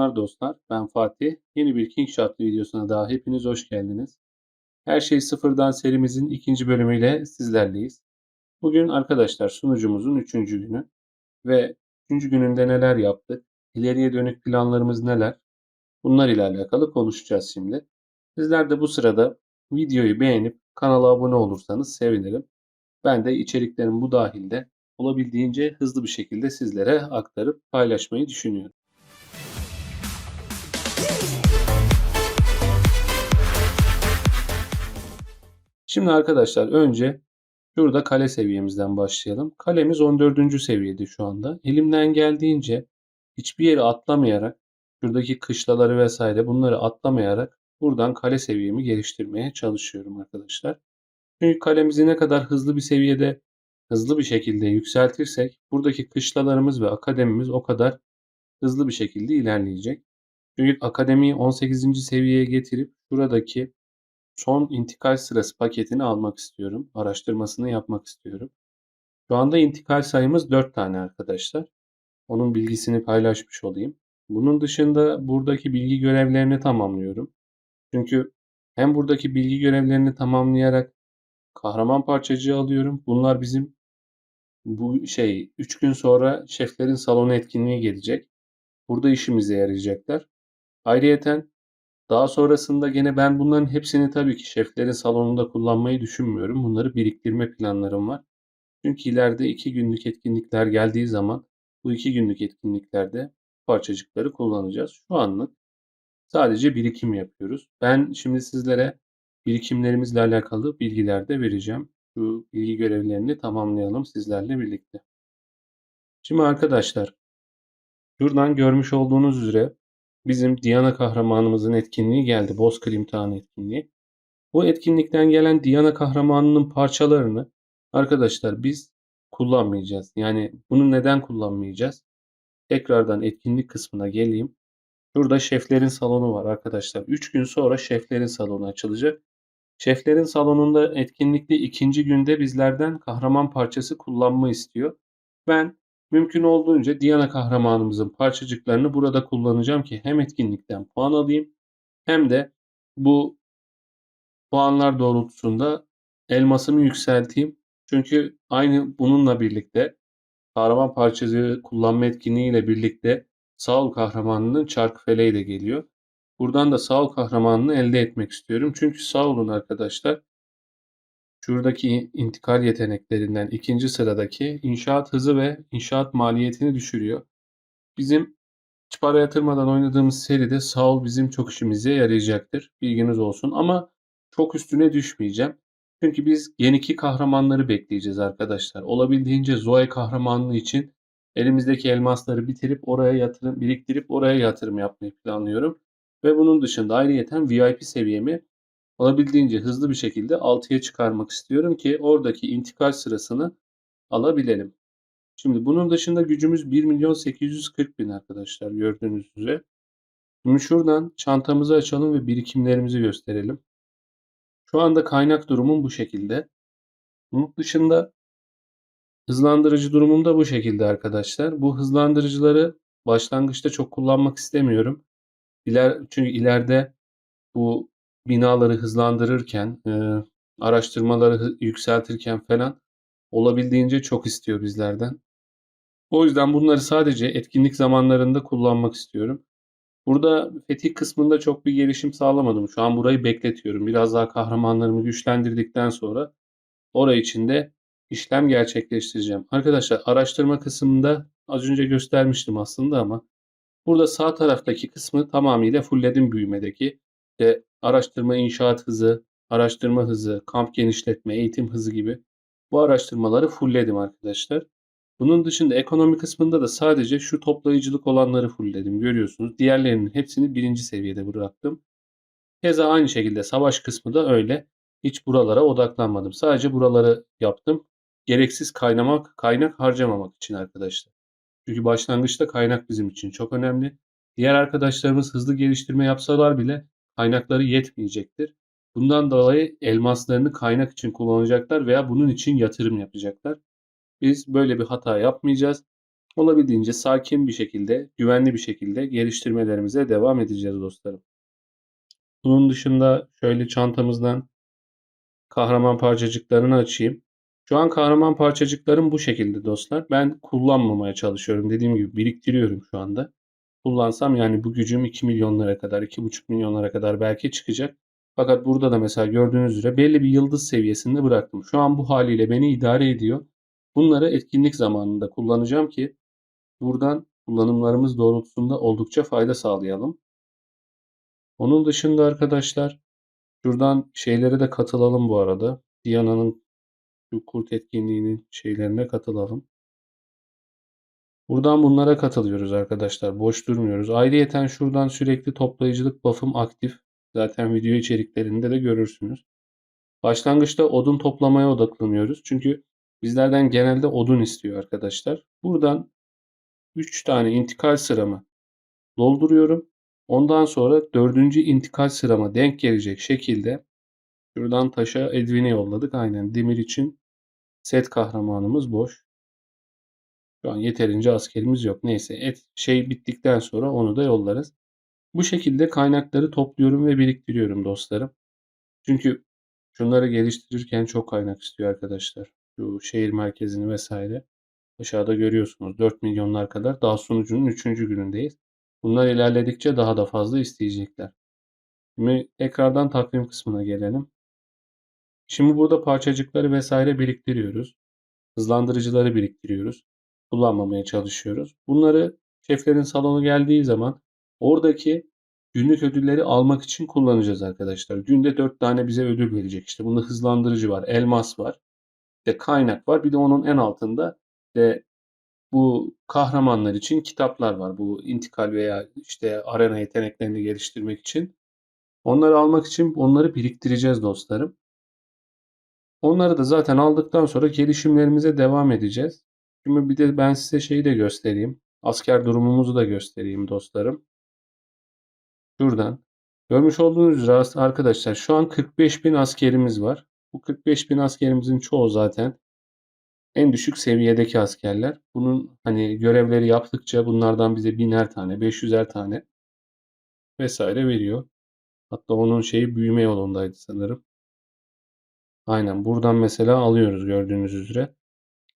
Selamlar dostlar. Ben Fatih. Yeni bir King Shot videosuna daha hepiniz hoş geldiniz. Her şey sıfırdan serimizin ikinci bölümüyle sizlerleyiz. Bugün arkadaşlar sunucumuzun üçüncü günü ve üçüncü gününde neler yaptık, ileriye dönük planlarımız neler, bunlar ile alakalı konuşacağız şimdi. Sizler de bu sırada videoyu beğenip kanala abone olursanız sevinirim. Ben de içeriklerin bu dahilde olabildiğince hızlı bir şekilde sizlere aktarıp paylaşmayı düşünüyorum. Şimdi arkadaşlar önce şurada kale seviyemizden başlayalım. Kalemiz 14. seviyede şu anda. Elimden geldiğince hiçbir yere atlamayarak şuradaki kışlaları vesaire bunları atlamayarak buradan kale seviyemi geliştirmeye çalışıyorum arkadaşlar. Çünkü kalemizi ne kadar hızlı bir seviyede hızlı bir şekilde yükseltirsek buradaki kışlalarımız ve akademimiz o kadar hızlı bir şekilde ilerleyecek. Çünkü akademiyi 18. seviyeye getirip buradaki son intikal sırası paketini almak istiyorum. Araştırmasını yapmak istiyorum. Şu anda intikal sayımız 4 tane arkadaşlar. Onun bilgisini paylaşmış olayım. Bunun dışında buradaki bilgi görevlerini tamamlıyorum. Çünkü hem buradaki bilgi görevlerini tamamlayarak kahraman parçacığı alıyorum. Bunlar bizim bu şey 3 gün sonra şeflerin salonu etkinliği gelecek. Burada işimize yarayacaklar. Ayrıyeten daha sonrasında gene ben bunların hepsini tabii ki şeflerin salonunda kullanmayı düşünmüyorum. Bunları biriktirme planlarım var. Çünkü ileride 2 günlük etkinlikler geldiği zaman bu 2 günlük etkinliklerde parçacıkları kullanacağız. Şu anlık sadece birikim yapıyoruz. Ben şimdi sizlere birikimlerimizle alakalı bilgiler de vereceğim. Şu bilgi görevlerini tamamlayalım sizlerle birlikte. Şimdi arkadaşlar şuradan görmüş olduğunuz üzere bizim Diana kahramanımızın etkinliği geldi. Bozkır imtihanı etkinliği. Bu etkinlikten gelen Diana kahramanının parçalarını arkadaşlar biz kullanmayacağız. Yani bunu neden kullanmayacağız? Tekrardan etkinlik kısmına geleyim. Şurada şeflerin salonu var arkadaşlar. 3 gün sonra şeflerin salonu açılacak. Şeflerin salonunda etkinlikte ikinci günde bizlerden kahraman parçası kullanma istiyor. Ben mümkün olduğunca Diana kahramanımızın parçacıklarını burada kullanacağım ki hem etkinlikten puan alayım hem de bu puanlar doğrultusunda elmasımı yükselteyim. Çünkü aynı bununla birlikte kahraman parçacığı kullanma etkinliğiyle birlikte Saul kahramanının çark feleği de geliyor. Buradan da Saul kahramanını elde etmek istiyorum. Çünkü Saul'un arkadaşlar şuradaki intikal yeteneklerinden ikinci sıradaki inşaat hızı ve inşaat maliyetini düşürüyor. Bizim hiç para yatırmadan oynadığımız seride Saul bizim çok işimize yarayacaktır. Bilginiz olsun ama çok üstüne düşmeyeceğim. Çünkü biz yeni kahramanları bekleyeceğiz arkadaşlar. Olabildiğince Zoe kahramanlığı için elimizdeki elmasları bitirip oraya yatırım biriktirip oraya yatırım yapmayı planlıyorum. Ve bunun dışında ayrıyeten VIP seviyemi olabildiğince hızlı bir şekilde 6'ya çıkarmak istiyorum ki oradaki intikal sırasını alabilelim. Şimdi bunun dışında gücümüz 1 milyon 840 bin arkadaşlar gördüğünüz üzere. Şimdi şuradan çantamızı açalım ve birikimlerimizi gösterelim. Şu anda kaynak durumum bu şekilde. Bunun dışında hızlandırıcı durumum da bu şekilde arkadaşlar. Bu hızlandırıcıları başlangıçta çok kullanmak istemiyorum. İler, çünkü ileride bu binaları hızlandırırken, e, araştırmaları yükseltirken falan olabildiğince çok istiyor bizlerden. O yüzden bunları sadece etkinlik zamanlarında kullanmak istiyorum. Burada fetih kısmında çok bir gelişim sağlamadım. Şu an burayı bekletiyorum. Biraz daha kahramanlarımı güçlendirdikten sonra orayı içinde işlem gerçekleştireceğim. Arkadaşlar araştırma kısmında az önce göstermiştim aslında ama Burada sağ taraftaki kısmı tamamıyla fullledim büyümedeki. İşte araştırma inşaat hızı, araştırma hızı, kamp genişletme, eğitim hızı gibi bu araştırmaları fullledim arkadaşlar. Bunun dışında ekonomi kısmında da sadece şu toplayıcılık olanları fullledim görüyorsunuz. Diğerlerinin hepsini birinci seviyede bıraktım. Keza aynı şekilde savaş kısmı da öyle. Hiç buralara odaklanmadım. Sadece buraları yaptım. Gereksiz kaynamak, kaynak harcamamak için arkadaşlar. Çünkü başlangıçta kaynak bizim için çok önemli. Diğer arkadaşlarımız hızlı geliştirme yapsalar bile kaynakları yetmeyecektir. Bundan dolayı elmaslarını kaynak için kullanacaklar veya bunun için yatırım yapacaklar. Biz böyle bir hata yapmayacağız. olabildiğince sakin bir şekilde, güvenli bir şekilde geliştirmelerimize devam edeceğiz dostlarım. Bunun dışında şöyle çantamızdan kahraman parçacıklarını açayım. Şu an kahraman parçacıklarım bu şekilde dostlar. Ben kullanmamaya çalışıyorum. Dediğim gibi biriktiriyorum şu anda. Kullansam yani bu gücüm 2 milyonlara kadar, 2,5 milyonlara kadar belki çıkacak. Fakat burada da mesela gördüğünüz üzere belli bir yıldız seviyesinde bıraktım. Şu an bu haliyle beni idare ediyor. Bunları etkinlik zamanında kullanacağım ki buradan kullanımlarımız doğrultusunda oldukça fayda sağlayalım. Onun dışında arkadaşlar şuradan şeylere de katılalım bu arada. Diana'nın kurt etkinliğinin şeylerine katılalım. Buradan bunlara katılıyoruz arkadaşlar. Boş durmuyoruz. Ayrıyeten şuradan sürekli toplayıcılık buff'ım aktif. Zaten video içeriklerinde de görürsünüz. Başlangıçta odun toplamaya odaklanıyoruz. Çünkü bizlerden genelde odun istiyor arkadaşlar. Buradan 3 tane intikal sıramı dolduruyorum. Ondan sonra 4. intikal sırama denk gelecek şekilde şuradan taşa Edwin'i yolladık. Aynen demir için set kahramanımız boş. Şu an yeterince askerimiz yok. Neyse et şey bittikten sonra onu da yollarız. Bu şekilde kaynakları topluyorum ve biriktiriyorum dostlarım. Çünkü şunları geliştirirken çok kaynak istiyor arkadaşlar. Şu şehir merkezini vesaire. Aşağıda görüyorsunuz 4 milyonlar kadar. Daha sunucunun 3. günündeyiz. Bunlar ilerledikçe daha da fazla isteyecekler. Şimdi tekrardan takvim kısmına gelelim. Şimdi burada parçacıkları vesaire biriktiriyoruz. Hızlandırıcıları biriktiriyoruz. Kullanmamaya çalışıyoruz. Bunları şeflerin salonu geldiği zaman oradaki günlük ödülleri almak için kullanacağız arkadaşlar. Günde 4 tane bize ödül verecek. İşte bunda hızlandırıcı var, elmas var, de kaynak var. Bir de onun en altında de bu kahramanlar için kitaplar var. Bu intikal veya işte arena yeteneklerini geliştirmek için. Onları almak için onları biriktireceğiz dostlarım. Onları da zaten aldıktan sonra gelişimlerimize devam edeceğiz. Şimdi bir de ben size şeyi de göstereyim. Asker durumumuzu da göstereyim dostlarım. Şuradan. Görmüş olduğunuz üzere arkadaşlar şu an 45 bin askerimiz var. Bu 45 bin askerimizin çoğu zaten en düşük seviyedeki askerler. Bunun hani görevleri yaptıkça bunlardan bize biner tane, 500'er tane vesaire veriyor. Hatta onun şeyi büyüme yolundaydı sanırım. Aynen buradan mesela alıyoruz gördüğünüz üzere.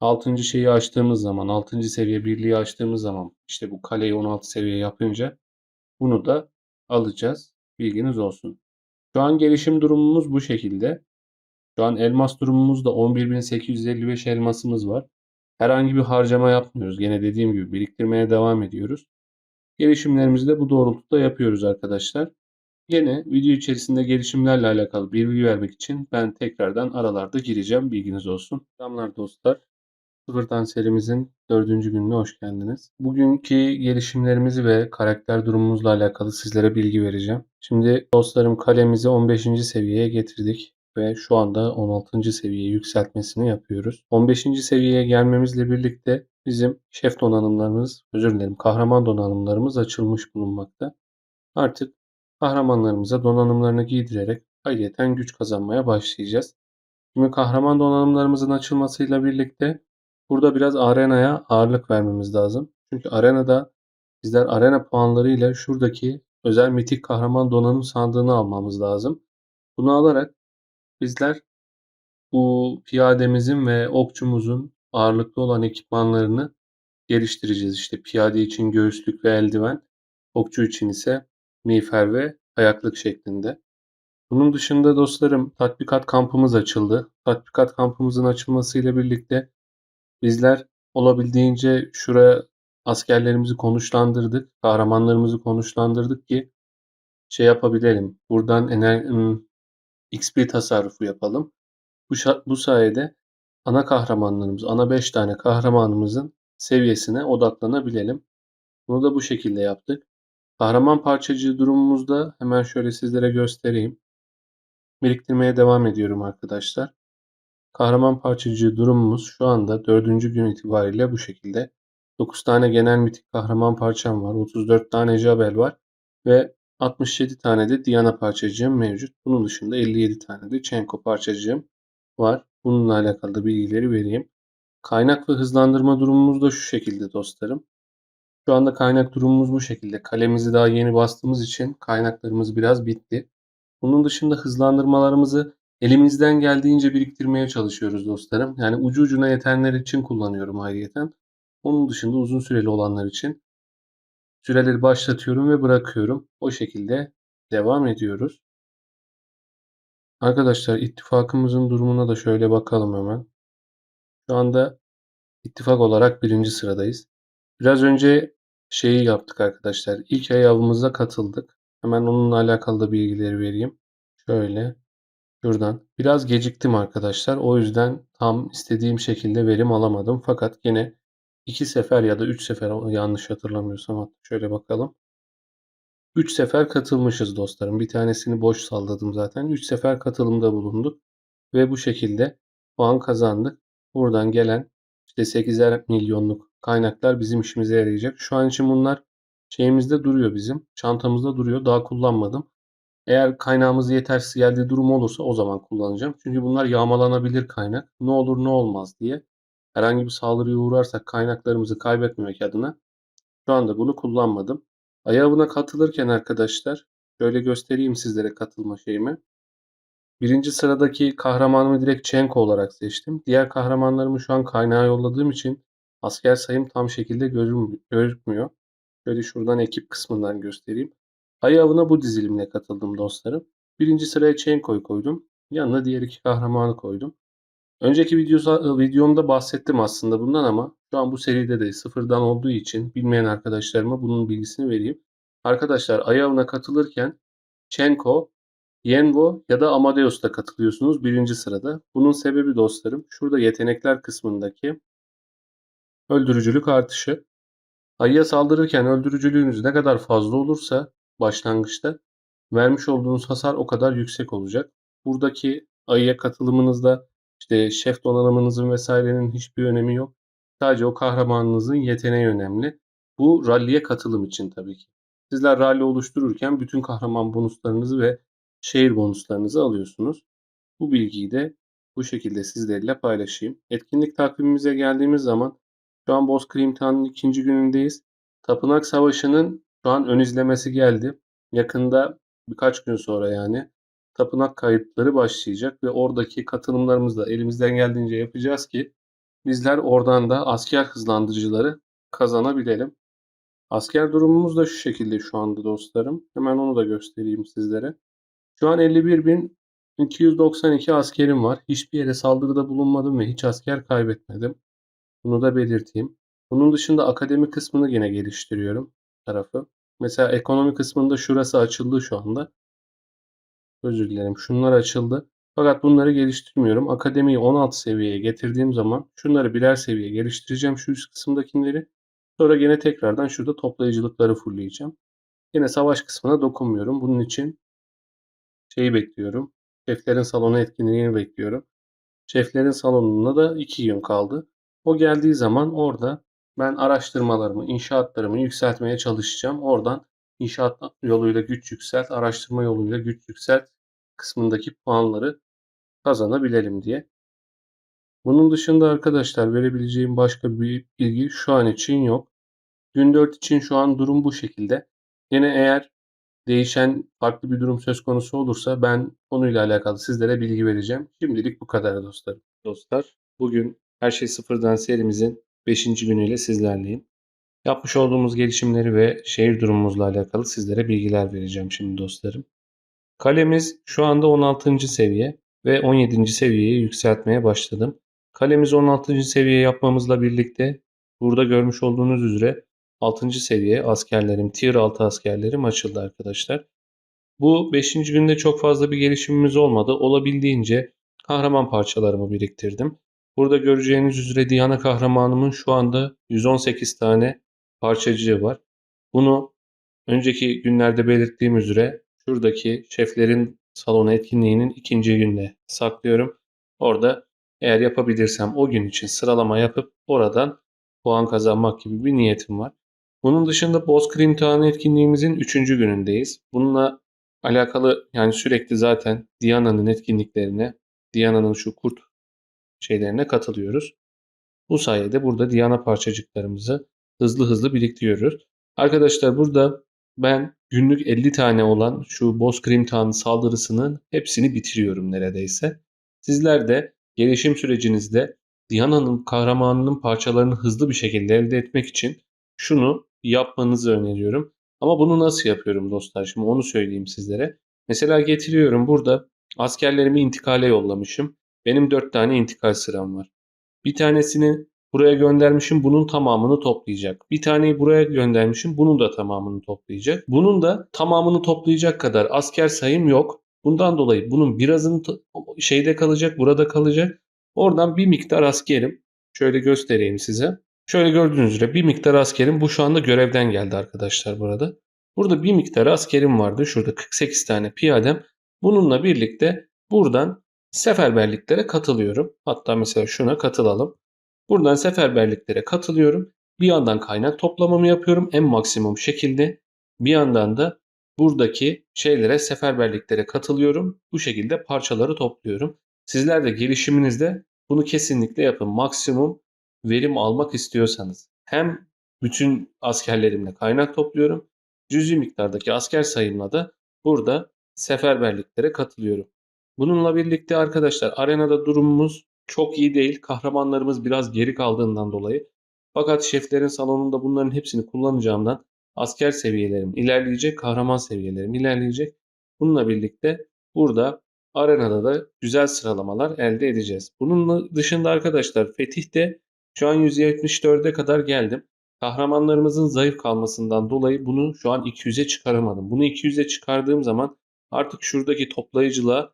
6. şeyi açtığımız zaman, 6. seviye birliği açtığımız zaman işte bu kaleyi 16 seviye yapınca bunu da alacağız. Bilginiz olsun. Şu an gelişim durumumuz bu şekilde. Şu an elmas durumumuzda 11.855 elmasımız var. Herhangi bir harcama yapmıyoruz. Gene dediğim gibi biriktirmeye devam ediyoruz. Gelişimlerimizi de bu doğrultuda yapıyoruz arkadaşlar. Yine video içerisinde gelişimlerle alakalı bir bilgi vermek için ben tekrardan aralarda gireceğim. Bilginiz olsun. Selamlar dostlar. Sıfırdan serimizin dördüncü gününe hoş geldiniz. Bugünkü gelişimlerimizi ve karakter durumumuzla alakalı sizlere bilgi vereceğim. Şimdi dostlarım kalemizi 15. seviyeye getirdik ve şu anda 16. seviyeye yükseltmesini yapıyoruz. 15. seviyeye gelmemizle birlikte bizim şef donanımlarımız, özür dilerim kahraman donanımlarımız açılmış bulunmakta. Artık kahramanlarımıza donanımlarını giydirerek ayrıyeten güç kazanmaya başlayacağız. Şimdi kahraman donanımlarımızın açılmasıyla birlikte burada biraz arenaya ağırlık vermemiz lazım. Çünkü arenada bizler arena puanlarıyla şuradaki özel mitik kahraman donanım sandığını almamız lazım. Bunu alarak bizler bu piyademizin ve okçumuzun ağırlıklı olan ekipmanlarını geliştireceğiz. İşte piyade için göğüslük ve eldiven, okçu için ise miğfer ve ayaklık şeklinde. Bunun dışında dostlarım tatbikat kampımız açıldı. Tatbikat kampımızın açılmasıyla birlikte bizler olabildiğince şuraya askerlerimizi konuşlandırdık, kahramanlarımızı konuşlandırdık ki şey yapabilelim. Buradan ener XP tasarrufu yapalım. Bu, bu sayede ana kahramanlarımız, ana 5 tane kahramanımızın seviyesine odaklanabilelim. Bunu da bu şekilde yaptık. Kahraman parçacığı durumumuzda hemen şöyle sizlere göstereyim. Biriktirmeye devam ediyorum arkadaşlar. Kahraman parçacığı durumumuz şu anda 4. gün itibariyle bu şekilde. 9 tane genel mitik kahraman parçam var. 34 tane Jabel var. Ve 67 tane de Diana parçacığım mevcut. Bunun dışında 57 tane de Çenko parçacığım var. Bununla alakalı da bilgileri vereyim. Kaynak ve hızlandırma durumumuz da şu şekilde dostlarım. Şu anda kaynak durumumuz bu şekilde. Kalemizi daha yeni bastığımız için kaynaklarımız biraz bitti. Bunun dışında hızlandırmalarımızı elimizden geldiğince biriktirmeye çalışıyoruz dostlarım. Yani ucu ucuna yetenler için kullanıyorum ayrıyeten. Onun dışında uzun süreli olanlar için süreleri başlatıyorum ve bırakıyorum. O şekilde devam ediyoruz. Arkadaşlar ittifakımızın durumuna da şöyle bakalım hemen. Şu anda ittifak olarak birinci sıradayız. Biraz önce şeyi yaptık arkadaşlar. İlk ay avımıza katıldık. Hemen onunla alakalı da bilgileri vereyim. Şöyle şuradan. Biraz geciktim arkadaşlar. O yüzden tam istediğim şekilde verim alamadım. Fakat yine iki sefer ya da üç sefer yanlış hatırlamıyorsam şöyle bakalım. 3 sefer katılmışız dostlarım. Bir tanesini boş salladım zaten. 3 sefer katılımda bulunduk. Ve bu şekilde puan kazandık. Buradan gelen işte 8'er milyonluk kaynaklar bizim işimize yarayacak. Şu an için bunlar şeyimizde duruyor bizim. Çantamızda duruyor. Daha kullanmadım. Eğer kaynağımız yetersiz geldiği durum olursa o zaman kullanacağım. Çünkü bunlar yağmalanabilir kaynak. Ne olur ne olmaz diye. Herhangi bir saldırıya uğrarsak kaynaklarımızı kaybetmemek adına şu anda bunu kullanmadım. Ayavına katılırken arkadaşlar şöyle göstereyim sizlere katılma şeyimi. Birinci sıradaki kahramanımı direkt Çenko olarak seçtim. Diğer kahramanlarımı şu an kaynağa yolladığım için asker sayım tam şekilde gözükmüyor. Şöyle şuradan ekip kısmından göstereyim. Ay avına bu dizilimle katıldım dostlarım. Birinci sıraya Çenko'yu koydum. Yanına diğer iki kahramanı koydum. Önceki videoda, videomda bahsettim aslında bundan ama şu an bu seride de sıfırdan olduğu için bilmeyen arkadaşlarıma bunun bilgisini vereyim. Arkadaşlar Ayavına katılırken Chenko, Yenvo ya da Amadeus'ta katılıyorsunuz birinci sırada. Bunun sebebi dostlarım şurada yetenekler kısmındaki öldürücülük artışı. Ayıya saldırırken öldürücülüğünüz ne kadar fazla olursa başlangıçta vermiş olduğunuz hasar o kadar yüksek olacak. Buradaki ayıya katılımınızda işte şef donanımınızın vesairenin hiçbir önemi yok. Sadece o kahramanınızın yeteneği önemli. Bu ralliye katılım için tabii ki. Sizler rally oluştururken bütün kahraman bonuslarınızı ve şehir bonuslarınızı alıyorsunuz. Bu bilgiyi de bu şekilde sizlerle paylaşayım. Etkinlik takvimimize geldiğimiz zaman şu an Bozkır imtihanının ikinci günündeyiz. Tapınak Savaşı'nın şu an ön izlemesi geldi. Yakında birkaç gün sonra yani tapınak kayıtları başlayacak ve oradaki katılımlarımızı da elimizden geldiğince yapacağız ki bizler oradan da asker hızlandırıcıları kazanabilelim. Asker durumumuz da şu şekilde şu anda dostlarım. Hemen onu da göstereyim sizlere. Şu an 51.292 askerim var. Hiçbir yere saldırıda bulunmadım ve hiç asker kaybetmedim. Bunu da belirteyim. Bunun dışında akademi kısmını yine geliştiriyorum tarafı. Mesela ekonomi kısmında şurası açıldı şu anda. Özür dilerim. Şunlar açıldı. Fakat bunları geliştirmiyorum. Akademiyi 16 seviyeye getirdiğim zaman şunları birer seviye geliştireceğim şu üst kısımdakileri. Sonra yine tekrardan şurada toplayıcılıkları fullleyeceğim. Yine savaş kısmına dokunmuyorum. Bunun için şeyi bekliyorum. Şeflerin salonu etkinliğini bekliyorum. Şeflerin salonuna da 2 gün kaldı. O geldiği zaman orada ben araştırmalarımı, inşaatlarımı yükseltmeye çalışacağım. Oradan inşaat yoluyla güç yükselt, araştırma yoluyla güç yükselt kısmındaki puanları kazanabilelim diye. Bunun dışında arkadaşlar verebileceğim başka bir bilgi şu an için yok. Gün 4 için şu an durum bu şekilde. Yine eğer değişen farklı bir durum söz konusu olursa ben konuyla alakalı sizlere bilgi vereceğim. Şimdilik bu kadar dostlar. Dostlar bugün her şey sıfırdan serimizin 5. günüyle sizlerleyim. Yapmış olduğumuz gelişimleri ve şehir durumumuzla alakalı sizlere bilgiler vereceğim şimdi dostlarım. Kalemiz şu anda 16. seviye ve 17. seviyeye yükseltmeye başladım. Kalemiz 16. seviye yapmamızla birlikte burada görmüş olduğunuz üzere 6. seviye askerlerim, tier 6 askerlerim açıldı arkadaşlar. Bu 5. günde çok fazla bir gelişimimiz olmadı. Olabildiğince kahraman parçalarımı biriktirdim. Burada göreceğiniz üzere Diana kahramanımın şu anda 118 tane parçacığı var. Bunu önceki günlerde belirttiğim üzere şuradaki şeflerin salonu etkinliğinin ikinci gününe saklıyorum. Orada eğer yapabilirsem o gün için sıralama yapıp oradan puan kazanmak gibi bir niyetim var. Bunun dışında Bozkır imtihanı etkinliğimizin üçüncü günündeyiz. Bununla alakalı yani sürekli zaten Diana'nın etkinliklerine, Diana'nın şu kurt şeylerine katılıyoruz. Bu sayede burada Diana parçacıklarımızı hızlı hızlı biriktiriyoruz. Arkadaşlar burada ben günlük 50 tane olan şu Bozkrim Tağı'nın saldırısının hepsini bitiriyorum neredeyse. Sizler de gelişim sürecinizde Diana'nın kahramanının parçalarını hızlı bir şekilde elde etmek için şunu yapmanızı öneriyorum. Ama bunu nasıl yapıyorum dostlar? Şimdi onu söyleyeyim sizlere. Mesela getiriyorum burada askerlerimi intikale yollamışım. Benim 4 tane intikal sıram var. Bir tanesini buraya göndermişim bunun tamamını toplayacak. Bir taneyi buraya göndermişim bunun da tamamını toplayacak. Bunun da tamamını toplayacak kadar asker sayım yok. Bundan dolayı bunun birazını şeyde kalacak, burada kalacak. Oradan bir miktar askerim. Şöyle göstereyim size. Şöyle gördüğünüz üzere bir miktar askerim bu şu anda görevden geldi arkadaşlar burada. Burada bir miktar askerim vardı. Şurada 48 tane piyadem. Bununla birlikte buradan seferberliklere katılıyorum. Hatta mesela şuna katılalım. Buradan seferberliklere katılıyorum. Bir yandan kaynak toplamamı yapıyorum en maksimum şekilde. Bir yandan da buradaki şeylere seferberliklere katılıyorum. Bu şekilde parçaları topluyorum. Sizler de gelişiminizde bunu kesinlikle yapın. Maksimum verim almak istiyorsanız. Hem bütün askerlerimle kaynak topluyorum. Cüzi miktardaki asker sayımla da burada seferberliklere katılıyorum. Bununla birlikte arkadaşlar arenada durumumuz çok iyi değil. Kahramanlarımız biraz geri kaldığından dolayı. Fakat şeflerin salonunda bunların hepsini kullanacağımdan asker seviyelerim ilerleyecek, kahraman seviyelerim ilerleyecek. Bununla birlikte burada arenada da güzel sıralamalar elde edeceğiz. Bunun dışında arkadaşlar Fetih'te şu an 174'e kadar geldim. Kahramanlarımızın zayıf kalmasından dolayı bunu şu an 200'e çıkaramadım. Bunu 200'e çıkardığım zaman artık şuradaki toplayıcılığa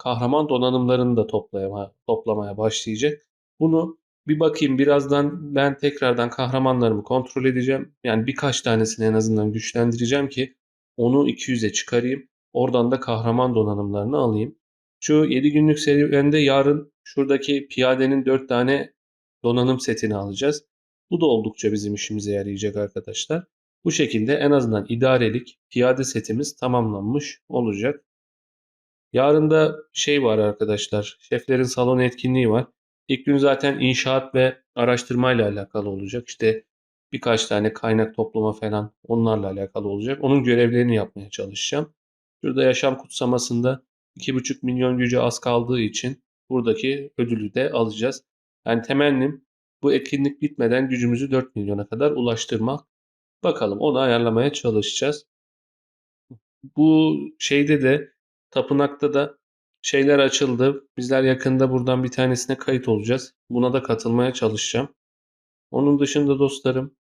kahraman donanımlarını da toplamaya, toplamaya başlayacak. Bunu bir bakayım birazdan ben tekrardan kahramanlarımı kontrol edeceğim. Yani birkaç tanesini en azından güçlendireceğim ki onu 200'e çıkarayım. Oradan da kahraman donanımlarını alayım. Şu 7 günlük serüvende yarın şuradaki piyadenin 4 tane donanım setini alacağız. Bu da oldukça bizim işimize yarayacak arkadaşlar. Bu şekilde en azından idarelik piyade setimiz tamamlanmış olacak. Yarın da şey var arkadaşlar. Şeflerin salon etkinliği var. İlk gün zaten inşaat ve araştırmayla alakalı olacak. İşte birkaç tane kaynak toplama falan onlarla alakalı olacak. Onun görevlerini yapmaya çalışacağım. Şurada yaşam kutsamasında 2,5 milyon gücü az kaldığı için buradaki ödülü de alacağız. Yani temennim bu etkinlik bitmeden gücümüzü 4 milyona kadar ulaştırmak. Bakalım onu ayarlamaya çalışacağız. Bu şeyde de tapınakta da şeyler açıldı. Bizler yakında buradan bir tanesine kayıt olacağız. Buna da katılmaya çalışacağım. Onun dışında dostlarım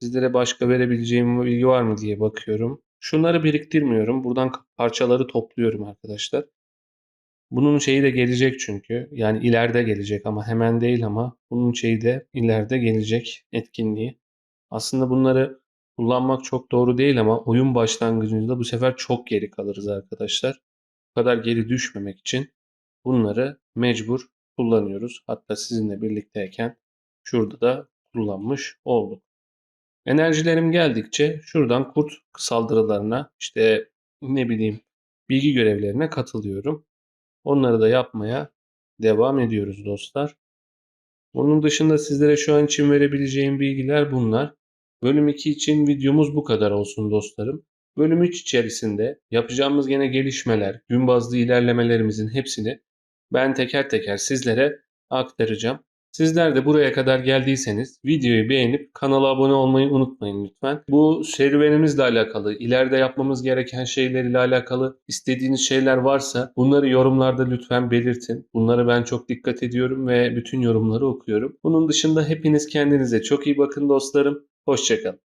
sizlere başka verebileceğim bilgi var mı diye bakıyorum. Şunları biriktirmiyorum. Buradan parçaları topluyorum arkadaşlar. Bunun şeyi de gelecek çünkü. Yani ileride gelecek ama hemen değil ama bunun şeyi de ileride gelecek etkinliği. Aslında bunları kullanmak çok doğru değil ama oyun başlangıcında bu sefer çok geri kalırız arkadaşlar. Kadar geri düşmemek için bunları mecbur kullanıyoruz. Hatta sizinle birlikteyken şurada da kullanmış olduk. Enerjilerim geldikçe şuradan kurt saldırılarına işte ne bileyim bilgi görevlerine katılıyorum. Onları da yapmaya devam ediyoruz dostlar. Onun dışında sizlere şu an için verebileceğim bilgiler bunlar. Bölüm 2 için videomuz bu kadar olsun dostlarım. Bölüm 3 içerisinde yapacağımız gene gelişmeler, gün bazlı ilerlemelerimizin hepsini ben teker teker sizlere aktaracağım. Sizler de buraya kadar geldiyseniz videoyu beğenip kanala abone olmayı unutmayın lütfen. Bu serüvenimizle alakalı, ileride yapmamız gereken şeylerle alakalı istediğiniz şeyler varsa bunları yorumlarda lütfen belirtin. Bunları ben çok dikkat ediyorum ve bütün yorumları okuyorum. Bunun dışında hepiniz kendinize çok iyi bakın dostlarım. Hoşçakalın.